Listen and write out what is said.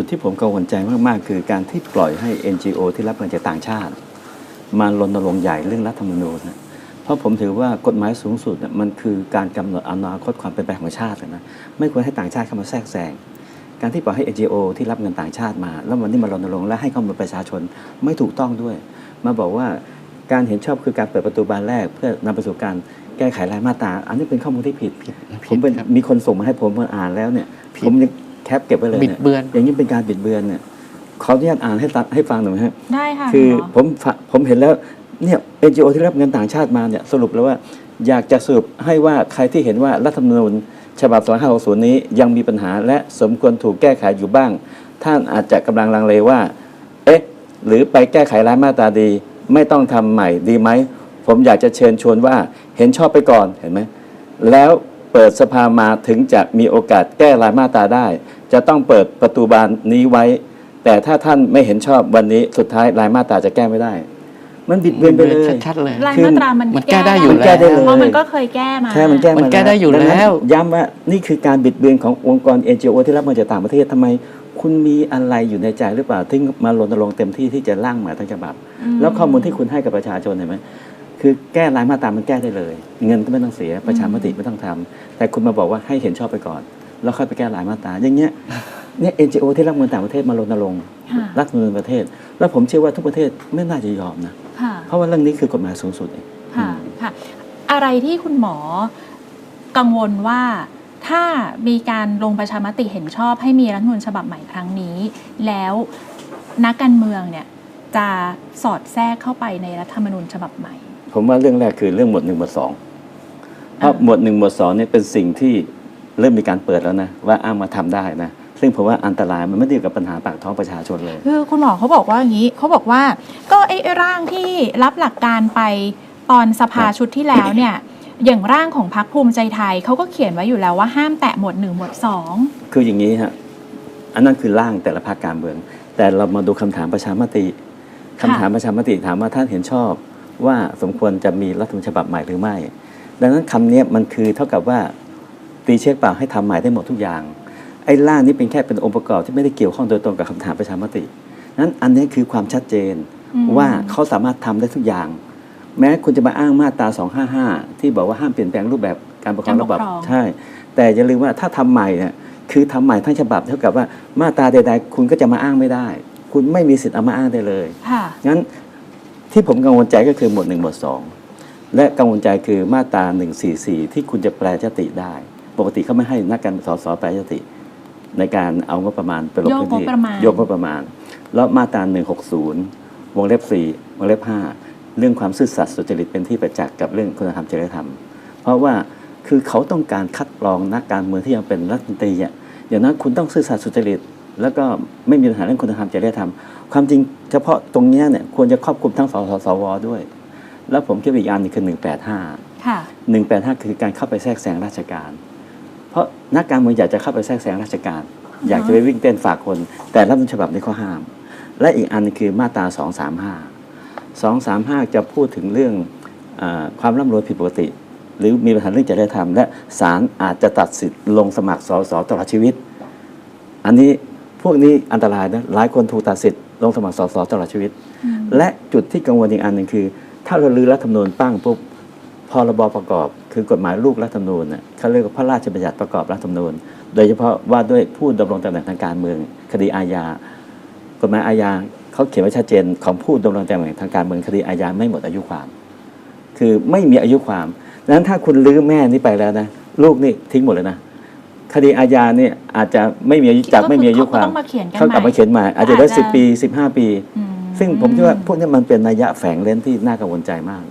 จุดที่ผมกังวลใจมากๆ คือการที่ปล่อยให้ NGO ที่รับเงินจากต่างชาติ มารณรงค์ใหญ่เรื่องรัฐธรรมนูญนะเพราะผมถือว่ากฎหมายสูงสุดน่ะมันคือการกำหนดอนาคตความเป็นไปของชาตินะไม่ควรให้ต่างชาติเข้ามาแทรกแซงการที่ปล่อยให้ NGO ที่รับเงินต่างชาติมา แล้ววันนี้มารณรงค์และให้ข้อมูลประชาชนไม่ถูกต้องด้วย มาบอกว่าการเห็นชอบคือการเปิดประตูบานแรก เพื่อนำไปสู่การแก้ไขรายมาตรา อันนี้เป็นข้อมูลที่ผิด ผมเป็นครับมีคนส่งมาให้ผมมาอ่านแล้วเนี่ยผิดผมยัง แคปเก็บไว้เลยบิดเบือน อย่างนี้เป็นการบิดเบือนเนี่ยขออนุญาตอ่านให้ตัดให้ฟังหน่อยไหมฮะได้ค่ะคือณหมผมฝผมเห็นแล้วเนี่ยเอ็นจีโอที่รับเงินต่างชาติมาเนี่ยสรุปแล้วว่าอยากจะสรุปให้ว่าใครที่เห็นว่ารัฐธรรมนูญฉบับ 2560 นี้ยังมีปัญหาและสมควรถูกแก้ไขอยู่บ้าง ท่านอาจจะกำลังลังเลว่า เอ๊ะ หรือไปแก้ไขรายมาตราดี ไม่ต้องทำใหม่ดีไหม ผมอยากจะเชิญชวนว่าเห็นชอบไปก่อนเห็นไหม แล้ว เปิดสภามาถึงจะมีโอกาสแก้รายมาตราได้ จะต้องเปิดประตูบานนี้ไว้ แต่ถ้าท่านไม่เห็นชอบวันนี้สุดท้ายรายมาตราจะแก้ไม่ได้ มันบิดเบือนไปเลย ชัดๆเลย รายมาตรามันมันแก้ได้อยู่มันแก้ได้เลย เพราะมันก็เคยแก้มา ใช่มันแก้มันแก้ได้อยู่ดังนั้นแล้วย้ำว่านี่คือการบิดเบือนขององค์กร NGO ที่รับมาจากต่างประเทศทำไม คุณมีอะไรอยู่ในใจหรือเปล่าที่มารณรงค์เต็มที่ที่จะร่างใหม่ทั้งฉบับอืมแล้วข้อมูลที่คุณให้กับประชาชนเห็นไหม คือแก้รายมาตรามันแก้ได้เลย เงินก็ไม่ต้องเสียประชามติไม่ต้องทำแต่คุณมาบอกว่าให้เห็นชอบไปก่อน แล้วค่อยไปแก้รายมาตราอย่างเงี้ยเนี่ย NGO ที่รับเงินต่างประเทศมารณรงค์ค่ะรัฐธรรมนูญประเทศ แล้วผมเชื่อว่าทุกประเทศไม่น่าจะยอมนะค่ะเพราะว่าเรื่องนี้คือกฎหมายสูงสุดเองค่ะค่ะอะไรที่คุณหมอกังวลว่าถ้ามีการลงประชามติเห็นชอบให้มีรัฐธรรมนูญฉบับใหม่ครั้งนี้ แล้วนักการเมืองเนี่ยจะสอดแทรกเข้าไปในรัฐธรรมนูญฉบับใหม่ ผมว่าเรื่องแรกคือเรื่องหมวดหนึ่งหมวดสองเพราะอ่าหมวดหนึ่งหมวดสองเนี่ยเป็นสิ่งที่เริ่มมีการเปิดแล้วนะว่าอ้างมาทำได้นะซึ่งผมว่าอันตรายมันไม่ได้เกี่ยวกับปัญหาปากท้องประชาชนเลย คือคุณหมอเขาบอกว่าอย่างนี้เขาบอกว่า ก็ไอ้ร่างที่รับหลักการไปตอนสภาครับชุดที่แล้วเนี่ยอย่างร่างของพรรคภูมิใจไทยเขาก็เขียนไว้อยู่แล้วว่าห้ามแตะหมวดหนึ่งหมวดสองคืออย่างนี้ฮะอันนั้นคือร่างแต่ละพรรคการเมือง แต่เรามาดูคำถามประชามติคำถามประชามติถามว่าท่านเห็นชอบ ว่าสมควรจะมีรัฐธรรมนูญฉบับใหม่หรือไม่ ดังนั้นคำเนี้ยมันคือเท่ากับว่าตีเช็คเปล่าให้ทำใหม่ได้หมดทุกอย่างไอ้ร่างนี้เป็นแค่เป็นองค์ประกอบที่ไม่ได้เกี่ยวข้องโดยตรงกับคำถามประชามตินั้นอันนี้คือความชัดเจนอืมว่าเขาสามารถทำได้ทุกอย่าง แม้คุณจะมาอ้างมาตรา 255 ที่บอกว่าห้ามเปลี่ยนแปลงรูปแบบการปกครองระบบใช่ แต่อย่าลืมว่าถ้าทำใหม่เนี่ยคือทำใหม่ทั้งฉบับเท่ากับว่ามาตราใด ๆ คุณก็จะมาอ้างไม่ได้ คุณไม่มีสิทธิ์เอามาอ้างได้เลยค่ะงั้น ที่ผมกังวลใจก็คือหมวดหนึ่งหมวดสองและกังวลใจคือมาตรา144 ที่คุณจะแปลยติได้ ปกติเขาไม่ให้นักการสสแปลยติ ในการเอางบประมาณไปลงพื้นที่โยกงบประมาณโยกงบประมาณ แล้วมาตรา160 วงเล็บ 4 วงเล็บ 5 เรื่องความซื่อสัตย์สุจริตเป็นที่ประจักษ์กับเรื่องคุณธรรมจริยธรรม เพราะว่าคือเขาต้องการคัดกรองนักการเมืองที่ยังเป็นรัฐมนตรีอะอย่างนั้นคุณต้องซื่อสัตย์สุจริต แล้วก็ไม่มีปัญหาเรื่องคุณธรรมจริยธรรม ความจริงเฉพาะตรงเนี้ยเนี่ยควรจะครอบคลุมทั้งสสสวด้วย แล้วผมคิดว่าอีกอันหนึงคือ185ค่ะ185คือการเข้าไปแทรกแซงราชการ เพราะนักการเมืองอยากจะเข้าไปแทรกแซงราชการ อยากจะไปวิ่งเต้นฝากคน แต่รัฐธรรมนูญฉบับนี้เขาห้าม และอีกอันหนึงคือมาตรา235 235จะพูดถึงเรื่องอาความร่ำรวยผิดปกติ หรือมีปัญหาเรื่องจริยธรรม และศาลอาจจะตัดสิทธิ์ลงสมัครสสตลอดชีวิต อันนี้ พวกนี้อันตรายนะหลายคนถูกตัดสิทธิ์ลงสมัครสสตลอดชีวิตอืมและจุดที่กังวลอีกอันหนึ่งคือ ถ้าเราลือรัฐธรรมนูญปั้งปุ๊บพรบประกอบ คือกฎหมายลูกรัฐธรรมนูญน่ะเขาเรียกว่าพระราชบัญญัติประกอบรัฐธรรมนูญ โดยเฉพาะว่าด้วยผู้ดำรงตำแหน่งทางการเมือง คดีอาญากฎหมายอาญาเขาเขียนไว้ชัดเจนของผู้ดำรงตำแหน่งทางการเมืองคดีอาญาไม่หมดอายุความ คือไม่มีอายุความดังนั้นถ้าคุณลื้อแม่นี่ไปแล้วนะลูกนี่ทิ้งหมดเลยนะ คดีอาญาเนี่ยอาจจะไม่มีอายุจากไม่มีอายุความก็ต้องมาเขียนกันเขากลับใหม่มาเขียนใหม่อาจจะได้อาจจะสิบปีสิบห้าปี อืม ซึ่งผมคิดว่าพวกนี้มันเป็นนัยยะแฝงเล่นที่น่ากังวลใจมาก